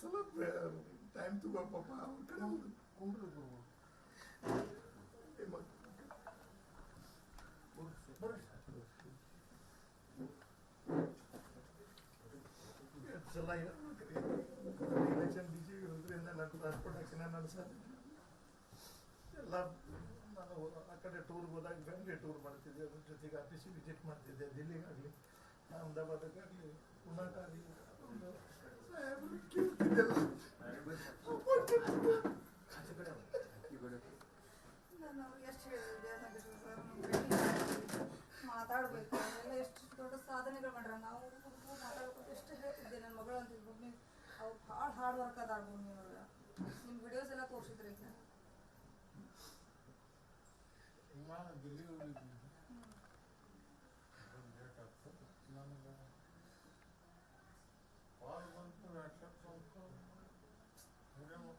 ಸ್ವಲ್ಪ ಟೈಮ್ ತಗೋ ಪಾಪ ಅವ್ರ ಕಡೆ ಹೋಗು. ಕುಂಡ್ರು ಗುರು ಏ ಮತ್ತ್ ಬರ್ರಿ ಎಷ್ಟ್ ಸಲ ಹೇಳ್ಬೇಕ್ರಿ ಎಲೆಕ್ಷನ್ ಬಿಜಿ ಇರೋದ್ರಿಂದ ನಾನು ಟ್ರಾನ್ಸ್ಪೋರ್ಟ್ ಹಾಕಿನ ನಡೆಸೋದು ಎಲ್ಲ ನಾನು ಆ ಕಡೆ ಟೂರ್ಗೆ ಹೋದಾಗ ಫ್ಯಾಮಿಲಿ ಟೂರ್ ಮಾಡ್ತಿದ್ದೆ ಅದ್ರ ಜೊತೆಗೆ ಆಫೀಸಿಗೆ ವಿಸಿಟ್ ಮಾಡ್ತಿದ್ದೆ ದಿಲ್ಲಿಗಾಗಲಿ ಅಹಮದಾಬಾದಕ್ಕಾಗಲಿ ಪುಣಾಕಾಗಲಿ ಸಾಹೇಬ್ರು ಮಾತಾಡ್ಬೇಕು. ಎಷ್ಟು ದೊಡ್ಡ ಸಾಧನೆಗಳು ಮಾಡ್ರ ನಾವು ಮಾತಾಡ್ಬೇಕು ಎಷ್ಟು ಹೇಳ್ತಿದ್ದೆ ನನ್ನ ಮಗಳು ಅಂತ ಭೂಮಿ ಹಾರ್ಡ್ ವರ್ಕ್ ಅದಾರ ಭೂಮಿ ನಿಮ್ಮ ವಿಡಿಯೋಸ್ ಎಲ್ಲ ತೋರಿಸಿದ್ರಿ ಈಗ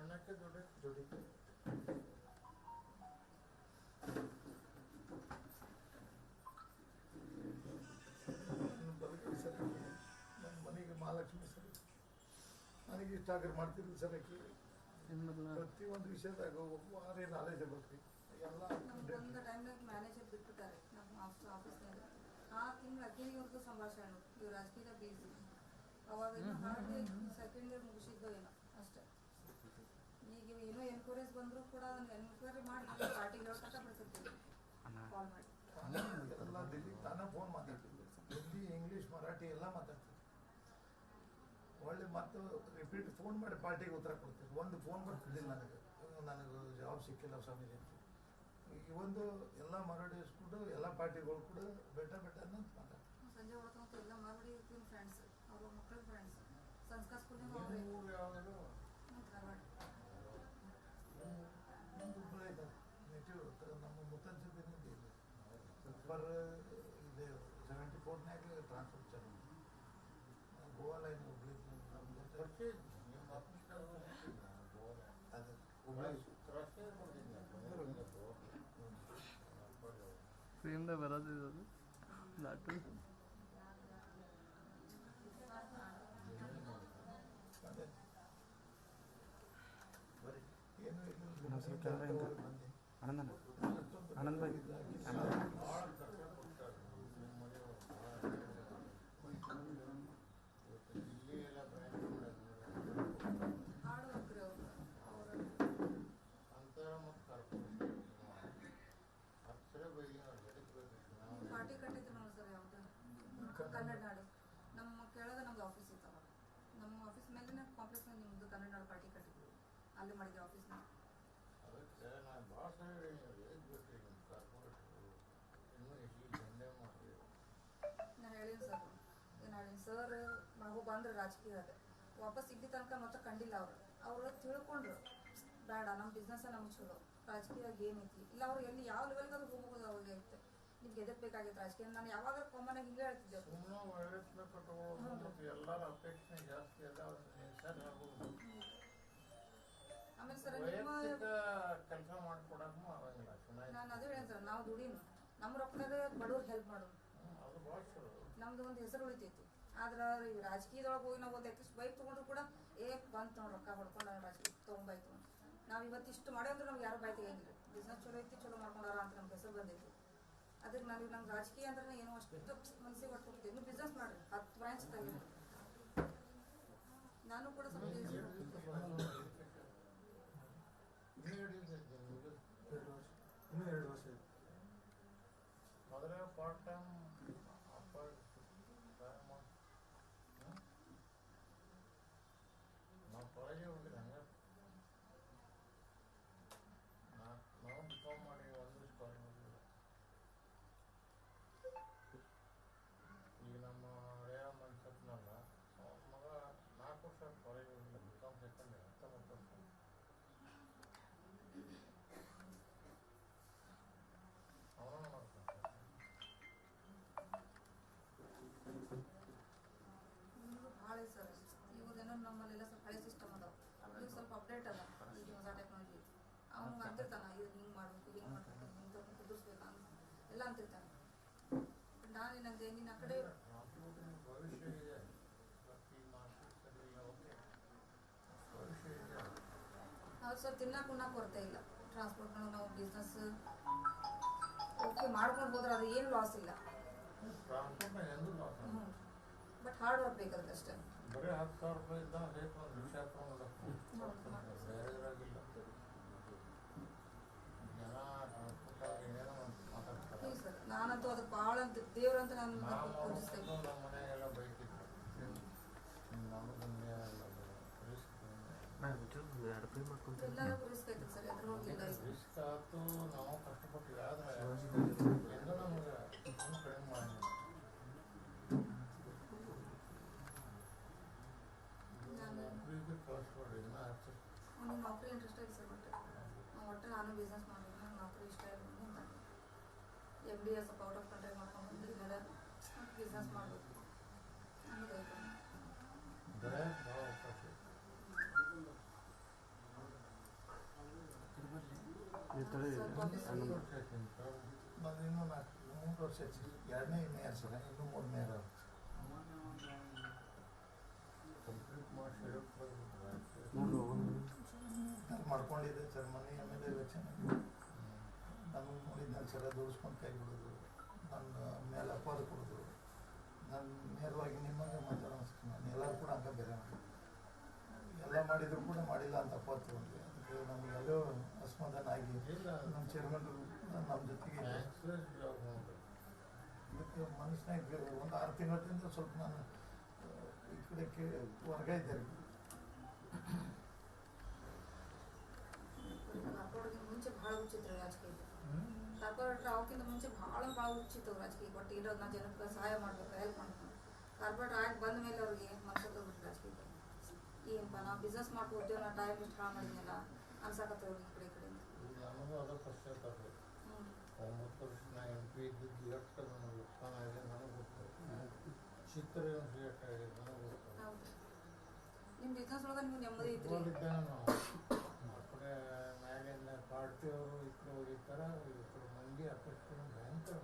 ಸಣ್ಣಕ್ಕೆ ಮನೆಗೆ ಮಹಾಲಕ್ಷ್ಮಿ ಸರ್. ನನಗೆ ಇಷ್ಟ ಆಗಿ ಮಾಡ್ತಿದ್ರು ಸರ್. ಪ್ರತಿ ಪ್ರತಿಯೊಂದು ವಿಷಯದಾಗ ಭಾರಿ ನಾಲೆಜ್ ಬರ್ತೀವಿ. ಎಲ್ಲ ಒಂದು ಮ್ಯಾನೇಜರ್ ಬಿಟ್ಬಿಟ್ಟಾರೆ. ಆಫೀಸ್ನಾಗ ಆ ತಿಂಗಳು ಹದಿನೈದು ಸಂಭಾಷಣೆ ಇವ್ರು ರಾಜಕೀಯ ಬೀಸಿ ಅವಾಗ ಸೆಕೆಂಡ್ ಇಯರ್ ಮುಗಿಸಿದ್ದೋ ಏನೋ ಅಷ್ಟೇ. ಈಗ ಏನೋ ಎನ್ಕ್ವೈರೀಸ್ ಬಂದರೂ ಕೂಡ ಎನ್ಕ್ವೈರಿ ಮಾಡಿ ಪಾರ್ಟಿಗೆ ಹೇಳ್ಕೊತ ಬಿಡ್ತಿರ್ತೀವಿ ಕಾಲ್ ಮಾಡಿ. ಎಲ್ಲ ದಿಲ್ಲಿ ತಾನೇ ಫೋನ್ ಮಾತಾಡ್ತಿದ್ರು ಹಿಂದಿ ಇಂಗ್ಲೀಷ್ ಮರಾಠಿ ಎಲ್ಲ ಮಾತಾಡ್ತಿದ್ರು ಒಳ್ಳೆ ಮತ್ತು ರಿಪೀಟ್ ಫೋನ್ ಮಾಡಿ ಪಾರ್ಟಿಗೆ ಉತ್ತರ ಕೊಡ್ತಿದ್ರು ಒಂದು ಫೋನ್ ಬರ್ತಿದ್ದಿಲ್ಲ ನನಗೆ. ನನಗೆ ಜಾಬ್ ಸಿಕ್ಕಿಲ್ಲ ಸ್ವಾಮೀಜಿ ಅಂತ. ಈ ಒಂದು ಎಲ್ಲ ಕೂಡ ಎಲ್ಲ ಪಾರ್ಟಿಗಳು ಕೂಡ ಬೆಟ್ಟ ಬೆಟ್ಟ ಅಂತ ಮಾತಾಡ್ತಾರೆ. ಸಂಜೆ ಹೊರತಂತ ಎಲ್ಲ ಮಾರ್ಬಿಡಿ ಫ್ರೆಂಡ್ಸ್ ಅವ್ರ ಮಕ್ಕಳ ಫ್ರೆಂಡ್ಸ್ ಸಂಸ್ಕಾರ ಅವ್ರೆ ಊರು ಯಾವುದು ನಮ್ದು ಹುಬ್ಬಳ್ಳಿ ನೆಟಿವ್ ನಮ್ಮ ಇದೆ. ಪರ್ ಇದೆ ಸೆವೆಂಟಿ ಫೋರ್ನಾಗ ಟ್ರಾನ್ಸ್ಫರ್ ಚಾಲು ಗೋವಾ ಲೈನ್ ಹುಬ್ಳಿ ನಮ್ದು. ಫ್ರೀಯಿಂದ ಬರೋದಿದೆ ಅದು ಲಾಟು ಅದೇ ಬರೀ ಏನು ಇಲ್ಲ ಇನ್ನೊಂದ್ ಸ್ವಲ್ಪ camera ಹಿಂಗೆ. ಬಂದೆ. ಆನಂದನ ಅಷ್ಟೊಂದು ಆನಂದ್ ಭಾಯ್ ಇದಾಗಿ ಆನಂದ್ ಭಾಳ ಕಷ್ಟ ಕೊಡ್ತಾರೆ ನಿಮ್ಮ ಮನೆಯವರು ಭಾಳ ಇವತ್ತು ಇಲ್ಲಿ ಎಲ್ಲ ಬ್ರ್ಯಾಂಡ್ ಹಾರ್ಡ್ ವರ್ಕ್ ರೀ ಅವ್ರು ಅವ್ರ ಅಂತರ ಮತ್ತು ಕಾರ್ಪೊರೇಷನ್ ಅಕ್ಷರ ಬೈಲಿ ಅವ್ರು ಎದಕ್ಕೆ ನಾವು ಪಾರ್ಟಿ ಕಟ್ಟಿದ್ರು ನೋಡಿ ಸರ್ ಯಾವ್ದು ಕನ್ನಡ ನಾಡು ನಮ್ಮ ಕೆಳಗೆ ನಮ್ದು ಆಫೀಸ್ ಇತ್ತವ ನಮ್ಮ ಆಫೀಸ್ ಮೇಲೆ ಕಾಂಪ್ಲೆಕ್ಸ್ ನಿಮ್ದು ಕನ್ನಡ ನಾಡು ಪಾರ್ಟಿ ಕಟ್ಟಿದ್ವಿ ಮಾಡಿದ್ವಿ ಆಫೀಸ್ನ ಅದಕ್ಕೆ ನಾನು ಭಾಳ ಸಲ ಎದಕ್ಕೆ ಬೇಕು ನಿಮ್ಮ ಕಾರ್ಪೊರೇಷನ್ ಇನ್ನೂ ಹೆಚ್ಚಿಗೆ ದಂಧೆ ಮಾಡಿ ನಾನು ಹೇಳಿನಿ ಸರ್ ಏನು ಹೇಳಿನಿ ಸರ್ ಮಗು ಬಂದ್ರೆ ರಾಜಕೀಯ ಅದೇ. ವಾಪಸ್ ಇಲ್ಲಿ ತನಕ ಮತ್ತೆ ಕಂಡಿಲ್ಲ ಅವ್ರು. ಅವ್ರು ತಿಳ್ಕೊಂಡ್ರು ಬೇಡ ನಮ್ಮ ಬಿಸ್ನೆಸ್ ನಮ್ಗೆ ಚಲೋ. ರಾಜಕೀಯದಾಗ ಏನೈತಿ? ಇಲ್ಲ ಅವ್ರು ಎಲ್ಲಿ ಯಾವ ಲೆವೆಲ್ಗಾದ್ರೂ ಹೋಗ್ಬೋದು ಅವಾಗ ಐತೆ. ನಿಮ್ಗೆ ಎದಕ್ ಬೇಕಾಗಿತ್ತು ರಾಜಕೀಯ? ನಾನು ಯಾವಾಗ ಕಾಮನ್ ಆಗಿ ಹಿಂಗೆ ಹೇಳ್ತಿದ್ದೆ ಸುಮ್ಮನೆ ಮತ್ತು ಎಲ್ಲರ ಅಪೇಕ್ಷೆ ಜಾಸ್ತಿ ಅದ ಆಗೋದು ಆಮೇಲೆ ಸರ್ ನಿಮ್ಮ ಕೆಲಸ ಮಾಡ್ಕೊಡಕ್ಕೂ ಆಗಂಗಿಲ್ಲ ನಾನು ಅದೇ ಹೇಳ್ತಾರೆ ನಾವು ದುಡೀನು ನಮ್ಮ ರೊಕ್ಕದಾಗ ಬಡವ್ರಿಗೆ ಹೆಲ್ಪ್ ಮಾಡೋದು. ಅದು ಭಾಳ ಚಲೋ. ನಮ್ದು ಒಂದು ಹೆಸರು ಉಳಿತೈತಿ. ಆದ್ರೆ ಈ ರಾಜಕೀಯದೊಳಗೆ ಹೋಗಿ ನಾವು ಒಂದು ಅಟ್ಲೀಸ್ಟ್ ಬೈಕ್ ತೊಗೊಂಡ್ರು ಕೂಡ ಏ ಬಂತು ನೋಡಿ ರೊಕ್ಕ ಹೊಡ್ಕೊಂಡು ನಾನು ರಾಜಕೀಯ ತೊಗೊಂಡು ನಾವು ಇವತ್ತು ಇಷ್ಟು ಮಾಡಿ ಅಂದ್ರೆ ನಮ್ಗೆ ಯಾರು ಬೈ ತೆಗಿಯಂಗಿಲ್ಲ. ಬಿಸ್ನೆಸ್ ಚಲೋ ಐತಿ ಚಲೋ ಮಾಡ್ಕೊಂಡಾರ ಅಂತ ನಮ್ಗೆ ಹೆಸರು ಬಂದೈತಿ. ಅದಕ್ಕೆ ನಾವು ನಮ್ಗೆ ರಾಜಕೀಯ ಅಂದ್ರೆ ಏನೋ ಅಷ್ಟು ಮನಸ್ಸಿಗೆ ಒಟ್ಟು ಇನ್ನು ನೀವು ಬಿಸ್ನೆಸ್ ಮಾಡ್ರಿ ಹತ್ತು ಬ್ರಾಂಚ್ ತೆಗಿ ನಾನು ಕೂಡ ಸ್ವಲ್ಪ Não pode, eu ಅಪ್ಡೇಟ್ ಅದ ಈಗ ಹೊಸ ಟೆಕ್ನಾಲಜಿ ಅವನು ಅಂತಿರ್ತಾನ ಇದು ಹಿಂಗೆ ಮಾಡ್ಬೇಕು ಹಿಂಗೆ ಮಾಡ್ಬೇಕು ಹಿಂಗೆ ತಗೊಂಡು ಕುದಿಸ್ಬೇಕು ಅಂತ. ಎಲ್ಲ ಅಂತಿರ್ತಾನೆ. ನಾನು ಏನಂದೆ ನಿನ್ನ ಕಡೆ ಟ್ರಾನ್ಸ್ಪೋರ್ಟಿನ ಮಾರ್ಕೆಟ್ ಸರಿ ತಿನ್ನಕ್ಕೆ ಉಣ್ಣಕ್ಕೆ ಕೊರತೆ ಇಲ್ಲ. ಟ್ರಾನ್ಸ್ಪೋರ್ಟ್ ನಾವು ಬಿಸ್ನೆಸ್ ಓಕೆ ಮಾಡ್ಕೊಂಡು ಹೋದ್ರೆ ಅದು ಏನು ಲಾಸ್ ಇಲ್ಲ. ಬಟ್ ಹಾರ್ಡ್ ವರ್ಕ್ ಬೇಕಾದ್ರೆ ಅಷ್ಟೇ. ಬರೀ ಹತ್ತು ಸಾವಿರ ರೂಪಾಯಿ ಇದ್ದ ರೇಟ್ ಒಂದು ವಿಷಯ ತೊಗೊಂಡು ಜನ ಮಾತಾಡ್ತಾರೆ. ನಾನಂತೂ ಅದಕ್ಕೆ ಭಾಳ ಅಂತ ದೇವ್ರಂತ ನಾನು ನಮ್ಮ ಮನೆಗೆಲ್ಲ ಬೈತಿದ್ರು. ನಮಗೆ ರಿಸ್ಕ್ ಆಯ್ತು ನಾವು ಕಷ್ಟಪಟ್ಟಿವಿ. ಆದ್ರೆ ಎಂದು ನಮಗೆ ಇನ್ನೂ ಕಡಿಮೆ ಮಾಡಿ ನಾನು ನೌಕರಿಗೆ ಕಳಿಸ್ಕೊಡ್ರಿ ಇನ್ನೂ ಹಚ್ಚಿ ಅವ್ನಿಗೆ ನೌಕರಿ ಇಂಟ್ರೆಸ್ಟ್ ಐತೆ ಸರ್ ಬಟ್ ನಾವು ಒಟ್ಟು ನಾನು ಬಿಸ್ನೆಸ್ ಮಾಡಿದ್ರೆ ನಂಗೆ ನೌಕರಿ ಇಷ್ಟ ಇಲ್ಲ ಅಂತ ಎಂ ಡಿ ಎಸ್ ಸ್ವಲ್ಪ ಔಟ್ ಆಫ್ ಕಂಟ್ರಿ ಮಾಡ್ಕೊಂಡು ಬಂದು ಇಲ್ಲೆಲ್ಲ ಬಿಸ್ನೆಸ್ ಮಾಡಬೇಕು ಹಂಗೈತೆ ಬರೇ ಭಾಳ ಅವಕಾಶ ಇದೆ. ಸ್ವಲ್ಪ office ಅಲ್ಲಿ ವರ್ಷ ಆಯ್ತು ಇನ್ನು ನಾಲ್ಕು ಮೂರು ವರ್ಷ ಎರಡನೇ ಇನ್ನೇ ಇನ್ನೂ ಮಾಡ್ಕೊಂಡಿದ್ದೆ ಸರ್ ಮನೆ ಆಮೇಲೆ ಎಲೆಕ್ಷನ್ ನಮಗೆ ನೋಡಿದ್ನಲ್ಲಿ ಸಲ ದುಡಿಸ್ಕೊಂಡು ಕೈ ಬಿಡೋದು ನನ್ನ ಮೇಲೆ ಅಪಾರ ಕೊಡೋದು ನಾನು ನೇರವಾಗಿ ನಿಮ್ಮಂಗೆ ಮಾತಾಡೋ ನಾನು. ಎಲ್ಲರೂ ಕೂಡ ಹಂಗೆ ಬೇರೆ ಮಾಡಿ ಎಲ್ಲ ಮಾಡಿದ್ರು ಕೂಡ ಮಾಡಿಲ್ಲ ಅಂತ ತಗೊಂಡ್ವಿ ಅದಕ್ಕೆ ನಮಗೆ ಎಲ್ಲೋ ಅಸಮಾಧಾನ ಆಗಿ ಇಲ್ಲ. ನಮ್ಮ ಚೇರ್ಮನ್ರು ನಮ್ಮ ಜೊತೆಗೆ ಅದಕ್ಕೆ ಮನಸ್ಸಿನಾಗ ಒಂದು ಆರು ತಿಂಗಳಿಂದ ಸ್ವಲ್ಪ ನಾನು ಈ ಕಡೆ ಹೊರಗೆ ಇದ್ದೆ ಮುಂಚೆ ಬಹಳ ಹುಚ್ಚಿದ್ರು ರಾಜಕೀಯ. ಕಾರ್ಪೊರೇಟರ್ ಅವಕ್ಕಿಂತ ಮುಂಚೆ ಭಾಳ ಭಾಳ ಹುಚ್ಚಿತ್ತು ರಾಜಕೀಯ ಬಟ್ ಇರೋದು ನಾ ಜನಕ್ಕೆ ಸಹಾಯ ಮಾಡಬೇಕು ಹೆಲ್ಪ್ ಮಾಡಬೇಕು. ಕಾರ್ಪೊರೇಟರ್ ಆಗಿ ಬಂದ ಮೇಲೆ ಅವ್ರಿಗೆ ಏನು ತಗೋಬಿಟ್ಟು ರಾಜಕೀಯ ಏನಪ್ಪ ನಾವು ಬಿಸ್ನೆಸ್ ಮಾಡ್ಕೋತೀವಿ ನಾ ಟೈಮ್ ಇಷ್ಟು ಹಾಳು ಮಾಡಿದ್ನಲ್ಲ ಅವ್ರಿಗೆ ಈ ಕಡೆ ಈ ಕಡೆ ಒಂಬತ್ತು ವರ್ಷ ನಾ ಎಂ ಪಿ ಇದ್ದಿದ್ದು ಎಷ್ಟು ನನಗೆ ಉತ್ಪನ್ನ ಆಗಿದೆ ನನಗೆ ಗೊತ್ತು. ಚಿತ್ರ ಎಷ್ಟು ಆಗಿದೆ ನನಗೆ ಗೊತ್ತು. ಹೌದು. ನಿಮ್ಮ ಬಿಸ್ನೆಸ್ ಒಳಗೆ ನಿಮ್ಗೆ ನೆಮ್ಮದಿ ಐತ್ರಿ ಇಟ್ಕೊಂಡಿದ್ದೇನೆ ನಾವು ಆ ಕಡೆ ಮ್ಯಾಲಿಂದ ಪಾರ್ಟಿಯವರು ಹೋಗಿರ್ತಾರೆ ಮಂದಿ ಅಪೇಕ್ಷೆ ಭಯಂಕರ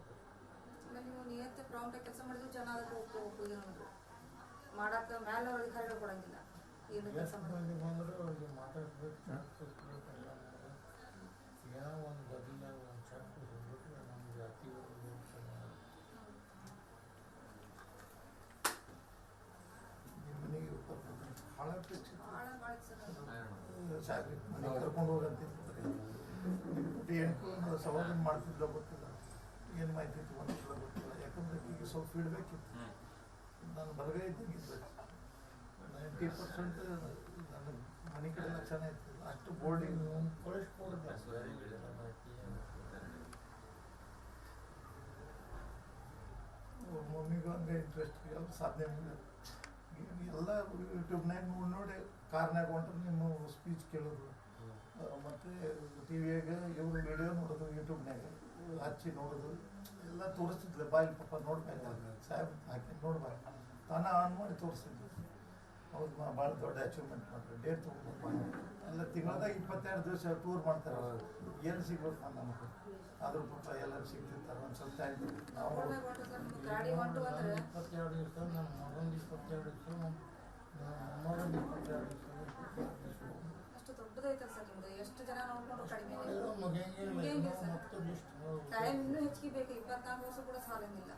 ಆಮೇಲೆ ನೀವು ನಿಯತ್ತೆ ಪ್ರಾಂಪ್ಟಾಗಿ ಕೆಲಸ ಮಾಡಿದ್ರು ಜನ ಅದಕ್ಕೆ ಒಪ್ಪು ಒಪ್ಪು ಅನ್ನೋದು ಮಾಡಕ್ಕೆ ಮೇಲೆ ಕೊಡಂಗಿಲ್ಲ. ಏನು ಕೆಲಸ ಎಷ್ಟು ಮಾಡೋದು ಮಂದಿ ಬಂದರೂ ಅವ್ರಿಗೆ ಮಾತಾಡ್ಸ್ಬೇಕು ಚಾಟ್ ಕೊಡ್ಸ್ಬೇಕು ಎಲ್ಲ ಮಾಡೋದು ಏನೋ ಒಂದು ಬದಲ ಒಂದು ಚಾಟ್ ನಮ್ಮ ಜಾತಿ ನಿಮ್ಮ ಮನೆಗೆ ಅಪೇಕ್ಷೆ ಭಾಳ ಭಾಳ ಸರ್. ಸಾಕು ಏನು ಸವಾಲು ಮಾಡ್ತಿದ್ಲ ಗೊತ್ತಿಲ್ಲ. ಏನು ಮಾಹಿತಿ ತೊಗೊಂಡಿಲ್ಲ ಗೊತ್ತಿಲ್ಲ. ಯಾಕಂದ್ರೆ ಈಗ ಸ್ವಲ್ಪ ಫೀಡ್ಬ್ಯಾಕ್ ಇತ್ತು. ನಾನು ಬರಗೇ ಇದ್ದಂಗಿದ್ದೆ. ನೈಂಟಿ ಪರ್ಸೆಂಟ್ ನನ್ನ ಮನೆ ಕಡೆ ಎಲ್ಲ ಚೆನ್ನಾಗಿತ್ತು. ಅಷ್ಟು ಬೋರ್ಡಿಂಗ್ ಕಳಿಸ್ಕೊಡ್ದೆ ಅವ್ರ ಮಮ್ಮಿಗೂ ಹಂಗೆ ಇಂಟ್ರೆಸ್ಟ್ ಎಲ್ಲ ಸಾಧ್ಯ ಮಾಡಿದ್ರು ಎಲ್ಲ ಯೂಟ್ಯೂಬ್ನಾಗ ನೋಡಿ ನೋಡಿ ಕಾರ್ನಾಗ ಹೊಂಟ್ರೆ ನಿಮ್ಮ ಸ್ಪೀಚ್ ಕೇಳೋದು. ಆ, ಮತ್ತೆ ಟಿ ವಿಯಾಗ ಇವ್ರು ವಿಡಿಯೋ ನೋಡೋದು ಯೂಟ್ಯೂಬ್ನಾಗ ಹಚ್ಚಿ ನೋಡೋದು ಎಲ್ಲ ತೋರಿಸ್ತಿದ್ರು ಬಾಯಿ ಪಾಪ ನೋಡ್ಬೇಕು ಸಾಹೇಬ್ ಹಾಕಿ ನೋಡ್ಬೇಕು ತಾನ ಆನ್ ಮಾಡಿ ತೋರಿಸ್ತಿದ್ಲು. ಹೌದು ಮಾ ಭಾಳ ದೊಡ್ಡ ಅಚೀವ್ಮೆಂಟ್ ಮಾಡಿದ್ರು ಡೇಟ್ ತೊಗೊಂಡು ಎಲ್ಲ ತಿಂಗಳದಾಗ ಇಪ್ಪತ್ತೆರಡು ದಿವಸ ಟೂರ್ ಮಾಡ್ತಾರೆ ಏನು ಸಿಗ್ಬೇಕು ಅಂತ ನಮಗೆ. ಅದ್ರ ಪುಟ್ಟ ಎಲ್ಲರೂ ಸಿಗ್ತಿರ್ತಾರೆ. ಒಂದು ಸ್ವಲ್ಪ ಟೈಮ್ ನಾವು ಇಪ್ಪತ್ತೆರಡು ದಿವಸ ನನ್ನ ಮಗೊಂದು ಇಪ್ಪತ್ತೆರಡು ದಿವಸ ನಮ್ಮ ಮೊಮ್ಮಗಂದು ಇಪ್ಪತ್ತೆರಡು ದಿವಸ. ಅಷ್ಟು ದೊಡ್ಡದೈತೆ ಸರ್ ನಿಮ್ದು ಎಷ್ಟು ಜನ ನೋಡ್ಕೊಂಡು ಕಡಿಮೆ ಮಾಡಿದ್ರು ಮಗಂಗೆ ಮಗಂಗೆ ಸರ್. ಮತ್ತೆ ಲಿಸ್ಟ್ ಟೈಮ್ ಇನ್ನೂ ಬೇಕು ಕೂಡ ಸಾಲಂಗಿಲ್ಲ.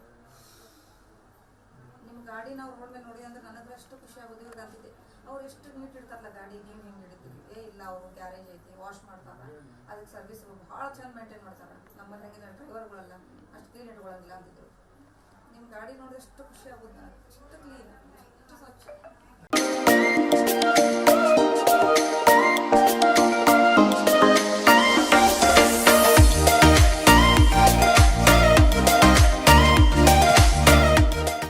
ನಿಮ್ಮ ಗಾಡಿ ನಾವು ರೋಡ್ ಮೇಲೆ ನೋಡಿ ಅಂದ್ರೆ ನನಗೆ ಅಷ್ಟು ಖುಷಿ ಆಗೋದು ಇವ್ರಿಗೆ ಅಂತಿದ್ದೆ ಅವ್ರು ಎಷ್ಟು ನೀಟ್ ಇಡ್ತಾರಲ್ಲ ಗಾಡಿ, ನೀವು ಹೆಂಗೆ ಇಡ್ತೀವಿ ಏ ಇಲ್ಲ, ಅವರು ಗ್ಯಾರೇಜ್ ಐತಿ, ವಾಶ್ ಮಾಡ್ತಾರ. ಅದಕ್ಕೆ ಸರ್ವಿಸ್ ಭಾಳ ಚಂದ ಮೇಂಟೈನ್ ಮಾಡ್ತಾರೆ. ನಮ್ಮಲ್ಲಿ ಹೆಂಗಿಲ್ಲ ಡ್ರೈವರ್ಗಳೆಲ್ಲ ಅಷ್ಟು ಕ್ಲೀನ್ ಇಟ್ಕೊಳ್ಳಂಗಿಲ್ಲ ಅಂತಿದ್ರು ನಿಮ್ಮ ಗಾಡಿ ನೋಡಿ ಎಷ್ಟು ಖುಷಿ ಆಗೋದು ಕ್ಲೀನ್ ಎಷ್ಟು ಸ್ವಚ್ಛ.